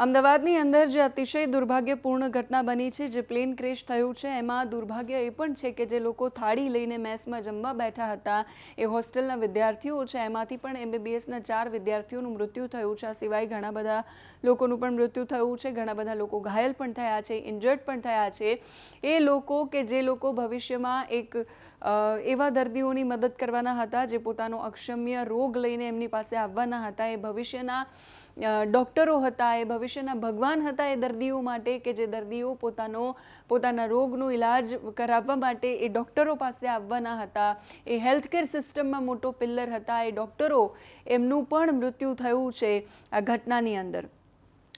અમદાવાદની અંદર જે અતિશય દુર્ભાગ્યપૂર્ણ ઘટના બની છે, જે પ્લેન ક્રેશ થયું છે, એમાં દુર્ભાગ્ય એ પણ છે કે જે લોકો થાળી લઈને મેસમાં જમવા બેઠા હતા. એ હોસ્ટેલના વિદ્યાર્થીઓ છે, એમાંથી પણ એમબીબીએસના ચાર વિદ્યાર્થીઓનું મૃત્યુ થયું છે. આ સિવાય ઘણા બધા લોકોનું પણ મૃત્યુ થયું છે, ઘણા બધા લોકો ઘાયલ પણ થયા છે, ઇન્જર્ડ પણ થયા છે. એ લોકો કે જે લોકો ભવિષ્યમાં એક એવા દર્દીઓની મદદ કરવાના હતા, જે પોતાનો અક્ષમ્ય રોગ લઈને એમની પાસે આવવાના હતા, એ ભવિષ્યના ડૉક્ટરો હતા, એ ભવિષ્યના ભગવાન હતા એ દર્દીઓ માટે કે જે દર્દીઓ પોતાનો, પોતાના રોગનો ઇલાજ કરાવવા માટે એ ડૉક્ટરો પાસે આવવાના હતા. એ હેલ્થકેર સિસ્ટમમાં મોટો પિલ્લર હતા. એ ડૉક્ટરો એમનું પણ મૃત્યુ થયું છે આ ઘટનાની અંદર.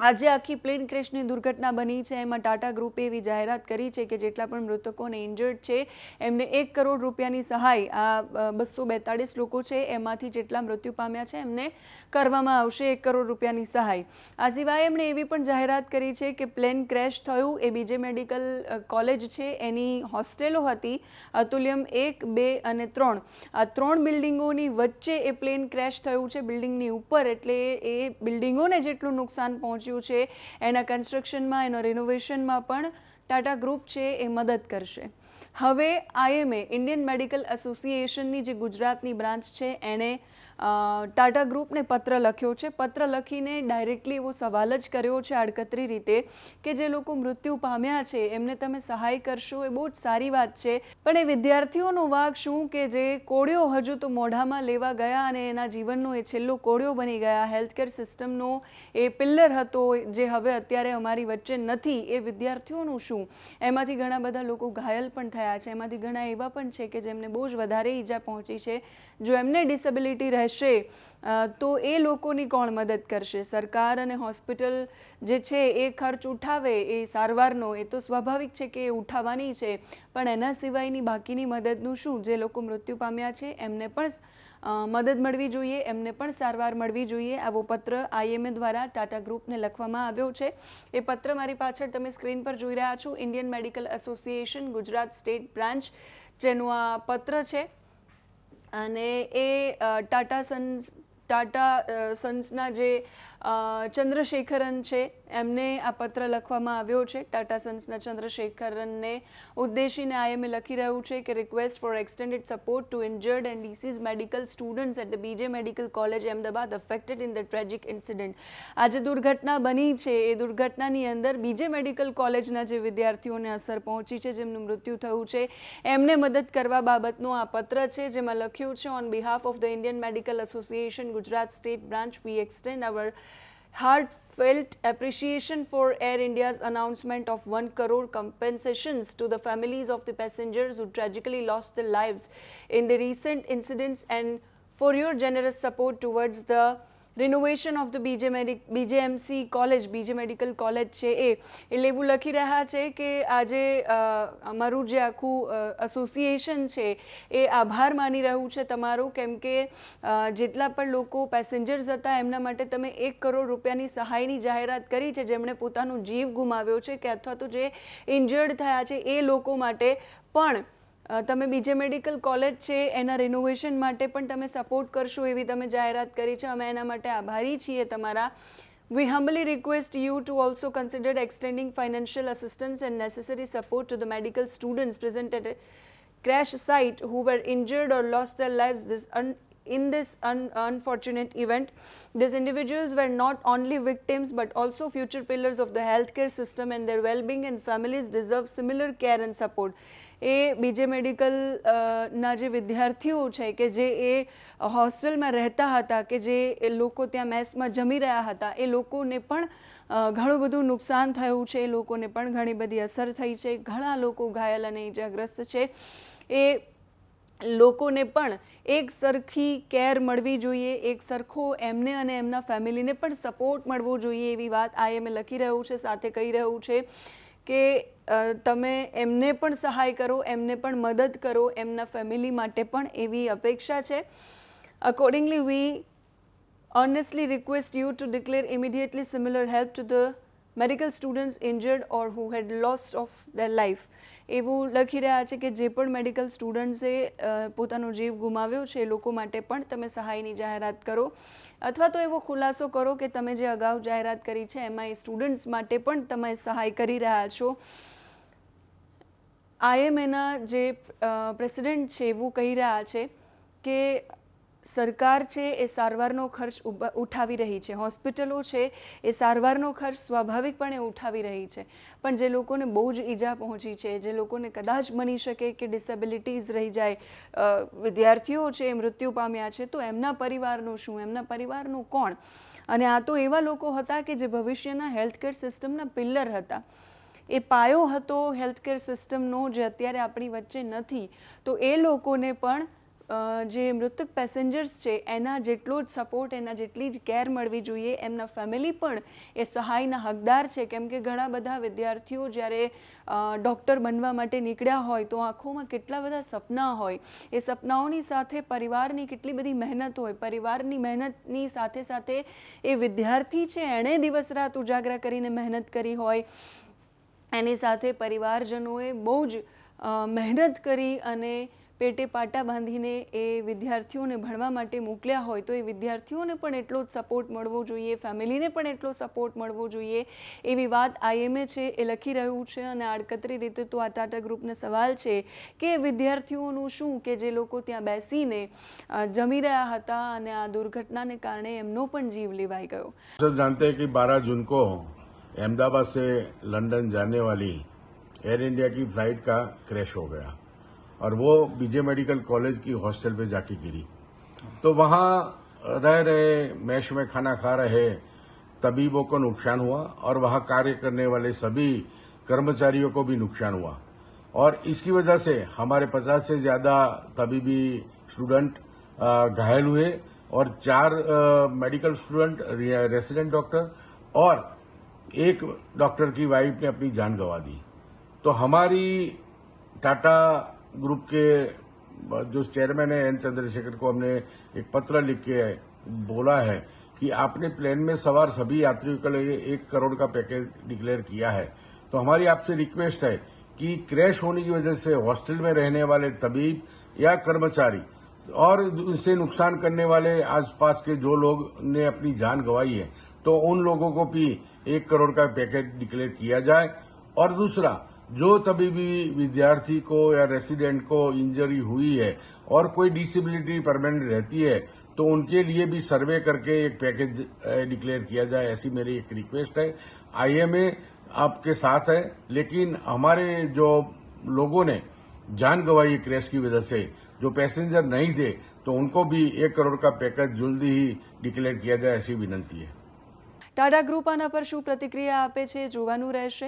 આજે આખી પ્લેન ક્રેશની દુર્ઘટના બની છે. એમાં ટાટા ગ્રુપે એવી જાહેરાત કરી છે કે જેટલા પણ મૃતકોને ઇન્જર્ડ છે, એમને એક કરોડ રૂપિયાની સહાય આ બસો બેતાળીસ લોકો છે. એમાંથી જેટલા મૃત્યુ પામ્યા છે, એમને કરવામાં આવશે એક કરોડ રૂપિયાની સહાય. આ સિવાય એમણે એવી પણ જાહેરાત કરી છે કે પ્લેન ક્રેશ થયું. એ બીજે મેડિકલ કોલેજ છે. એની હોસ્ટેલો હતી. અતુલ્યમ એક, બે અને ત્રણ. આ ત્રણ બિલ્ડિંગોની વચ્ચે એ પ્લેન ક્રેશ થયું છે. બિલ્ડિંગની ઉપર એટલે એ બિલ્ડિંગોને જેટલું નુકસાન પહોંચ્યું છે. એના કન્સ્ટ્રક્શનમાં એના રિનોવેશનમાં પણ ટાટા ગ્રુપ છે એ મદદ કરશે. હવે આઈએમએ ઇન્ડિયન મેડિકલ એસોસિએશનની જે ગુજરાતની બ્રાન્ચ છે, એણે ટાટા ગ્રુપને પત્ર લખ્યો છે. પત્ર લખીને ડાયરેક્ટલી એવો સવાલ જ કર્યો છે આડકતરી રીતે કે જે લોકો મૃત્યુ પામ્યા છે, એમને તમે સહાય કરશો એ બહુ જ સારી વાત છે. પણ એ વિદ્યાર્થીઓનો વાક શું કે જે કોળિયો હજુ તો મોઢામાં લેવા ગયા અને એના જીવનનો એ છેલ્લો કોળિયો બની ગયા. હેલ્થકેર સિસ્ટમનો એ પિલ્લર હતો જે હવે અત્યારે અમારી વચ્ચે નથી. એ વિદ્યાર્થીઓનું શું? એમાંથી ઘણા બધા લોકો ઘાયલ પણ થયા છે. એમાંથી ઘણા એવા પણ છે કે જેમને બહુ જ વધારે ઈજા પહોંચી છે. જો એમને ડિસેબિલિટી રહેશે તો એ લોકોની કોણ મદદ કરશે? સરકાર અને હોસ્પિટલ જે છે એ ખર્ચ ઉઠાવે, એ સારવારનો. એ તો સ્વાભાવિક છે કે એ ઉઠાવવાની છે. પણ એના સિવાયની બાકીની મદદનું શું? જે લોકો મૃત્યુ પામ્યા છે, એમને પણ મદદ મળવી જોઈએ, એમને પણ સારવાર મળવી જોઈએ. આવો પત્ર આઈએમએ દ્વારા ટાટા ગ્રુપને લખવામાં આવ્યો છે. એ પત્ર મારી પાછળ તમે સ્ક્રીન પર જોઈ રહ્યા છો. Indian Medical Association, Gujarat state branch, જેનું આ પત્ર છે. અને એ ટાટા સન્સ, ટાટા સન્સના જે ચંદ્રશેખરન છે એમને આ પત્ર લખવામાં આવ્યો છે. ટાટા સન્સના ચંદ્રશેખરનને ઉદ્દેશીને આઈએમએ લખી રહ્યું છે કે request for extended support to injured and disease medical students at the BJ medical college Ahmedabad affected in the tragic incident આ જે દુર્ઘટના બની છે, એ દુર્ઘટનાની અંદર બીજે મેડિકલ કોલેજના જે વિદ્યાર્થીઓને અસર પહોંચી છે, જેમનું મૃત્યુ થયું છે, એમને મદદ કરવા બાબતનો આ પત્ર છે, જેમાં લખ્યું છે on behalf of the Indian medical association Gujarat state branch we extend our heartfelt appreciation for Air India's announcement of 1 crore compensations to the families of the passengers who tragically lost their lives in the recent incidents and for your generous support towards the renovation of the BJ medic BJMC college BJ medical college છે એ. એટલે એવું લખી રહ્યા છે કે આજે અમારું જે આખું એસોસિએશન છે એ આભાર માની રહ્યું છે તમારો, કેમ કે જેટલા પણ લોકો પેસેન્જર્સ હતા એમના માટે તમે એક કરોડ રૂપિયાની સહાયની જાહેરાત કરી છે જેમણે પોતાનો જીવ ગુમાવ્યો છે કે અથવા તો જે ઇન્જર્ડ થયા છે એ લોકો માટે પણ તમે બીજે મેડિકલ કોલેજ છે એના રિનોવેશન માટે પણ તમે સપોર્ટ કરશો એવી તમે જાહેરાત કરી છે અમે એના માટે આભારી છીએ તમારા We humbly request you to also consider extending financial assistance and necessary support to the medical students present at a crash site who were injured or lost their lives this un- in this un- unfortunate event. These individuals were not only victims but also future pillars of the healthcare system and their well-being and families deserve similar care and support. એ બીજે medical ના જે વિદ્યાર્થીઓ છે કે જે એ હોસ્ટેલમાં રહેતા હતા કે જે લોકો ત્યાં મેસમાં જમી રહ્યા હતા, એ લોકોને પણ ઘણું બધું નુકસાન થયું છે, એ લોકોને પણ ઘણી બધી અસર થઈ છે, ઘણા લોકો ઘાયલ અને ઇજાગ્રસ્ત છે. એ લોકોને પણ એક સરખી કેર મળવી જોઈએ, એક સરખો એમને અને એમના ફેમિલીને પણ સપોર્ટ મળવો જોઈએ એવી વાત આઈએમએ લખી રહ્યું છે, સાથે કહી રહ્યું છે. કે તમે એમને પણ સહાય કરો એમને પણ મદદ કરો એમના ફેમિલી માટે પણ એવી અપેક્ષા છે accordingly we earnestly request you to declare immediately similar help to the medical students injured or who had lost of the life એવું લખી રહ્યા છે કે જે પણ મેડિકલ સ્ટુડન્ટ્સે પોતાનો જીવ ગુમાવ્યો છે એ લોકો માટે પણ તમે સહાયની જાહેરાત કરો. અથવા તો એવો ખુલાસો કરો કે તમે જે અગાઉ જાહેરાત કરી છે એમાં એ સ્ટુડન્ટ્સ માટે પણ તમે સહાય કરી રહ્યા છો. આઈએમએના જે પ્રેસિડેન્ટ છે, એવું કહી રહ્યા છે કે સરકાર છે એ સારવારનો ખર્ચ ઉઠાવી રહી છે. હોસ્પિટલો છે એ સારવારનો ખર્ચ સ્વાભાવિકપણે ઉઠાવી રહી છે. પણ જે લોકોને બહુ જ ઈજા પહોંચી છે, જે લોકોને કદાચ બની શકે કે ડિસેબિલિટીઝ રહી જાય વિદ્યાર્થીઓ છે એ મૃત્યુ પામ્યા છે, તો એમના પરિવારનું શું? એમના પરિવારનું કોણ? અને આ તો એવા લોકો હતા કે જે ભવિષ્યના હેલ્થકેર સિસ્ટમના પિલ્લર હતા. એ પાયો હતો હેલ્થકેર સિસ્ટમનો જે અત્યારે આપણી વચ્ચે નથી. તો એ લોકોને પણ જે મૃતક પેસેન્જર્સ છે, એના જેટલો જ સપોર્ટ એના જેટલી જ કેર મળવી જોઈએ, એમના ફેમિલી પણ એ સહાયના હકદાર છે. કેમ કે ઘણા બધા વિદ્યાર્થીઓ જ્યારે ડૉક્ટર બનવા માટે નીકળ્યા હોય તો આંખોમાં કેટલા બધા સપના હોય. એ સપનાઓની સાથે પરિવારની કેટલી બધી મહેનત હોય. પરિવારની મહેનતની સાથે સાથે એ વિદ્યાર્થી છે, એણે દિવસ રાત ઉજાગરા કરીને મહેનત કરી હોય. એની સાથે પરિવારજનોએ બહુ જ મહેનત કરી અને પેટે પાટા બાંધીને એ વિદ્યાર્થીઓને ભણવા માટે મોકલ્યા હોય તો એ વિદ્યાર્થીઓને પણ એટલો જ સપોર્ટ મળવો જોઈએ ફેમિલીને પણ એટલો સપોર્ટ મળવો જોઈએ એવી વાત આઈએમએ છે એ લખી રહ્યું છે અને આડકતરી રીતે તો આ ટાટા ગ્રુપને સવાલ છે કે વિદ્યાર્થીઓનું શું કે જે લોકો ત્યાં બેસીને અ, જમી રહ્યા હતા અને આ દુર્ઘટનાને કારણે એમનો પણ જીવ લેવાઈ ગયો सब जानते हैं कि 12 जून को अहमदाबाद से लंदन जाने वाली एयर इंडिया की फ्लाइट का क्रैश हो गया और वो बीजे मेडिकल कॉलेज की हॉस्टल पे जाके गिरी। तो वहाँ रह रहे, मैश में खाना खा रहे तबीबों को नुकसान हुआ और वहाँ कार्य करने वाले सभी कर्मचारियों को भी नुकसान हुआ। और इसकी वजह से हमारे पचास से ज़्यादा तबीबी स्टूडेंट घायल हुए और चार मेडिकल स्टूडेंट रेसिडेंट डॉक्टर और एक डॉक्टर की वाइफ ने अपनी जान गंवा दी। तो हमारी टाटा ग्रुप के जो चेयरमैन है, एन चंद्रशेखर को हमने एक पत्र लिख के बोला है कि आपने प्लेन में सवार सभी यात्रियों के लिए एक करोड़ का पैकेज डिक्लेयर किया है। तो हमारी आपसे रिक्वेस्ट है कि क्रैश होने की वजह से हॉस्टल में रहने वाले तबीब या कर्मचारी और उससे नुकसान करने वाले आसपास के जो लोग ने अपनी जान गंवाई है तो उन लोगों को भी एक करोड़ का पैकेज डिक्लेयर किया जाए। और दूसरा जो तबीबी विद्यार्थी को या रेसिडेंट को इंजरी हुई है और कोई डिसेबिलिटी परमानेंट रहती है तो उनके लिए भी सर्वे करके एक पैकेज अ, डिक्लेयर किया जाए ऐसी मेरी एक रिक्वेस्ट है आईएमए आपके साथ है लेकिन हमारे जो लोगों ने जान गंवाई क्रैश की वजह से जो पैसेंजर नहीं थे तो उनको भी एक करोड़ का पैकेज जल्दी ही डिक्लेयर किया जाए ऐसी विनंती है ટાટા ગ્રુપ આના પર શું પ્રતિક્રિયા આપે છે એ જોવાનું રહેશે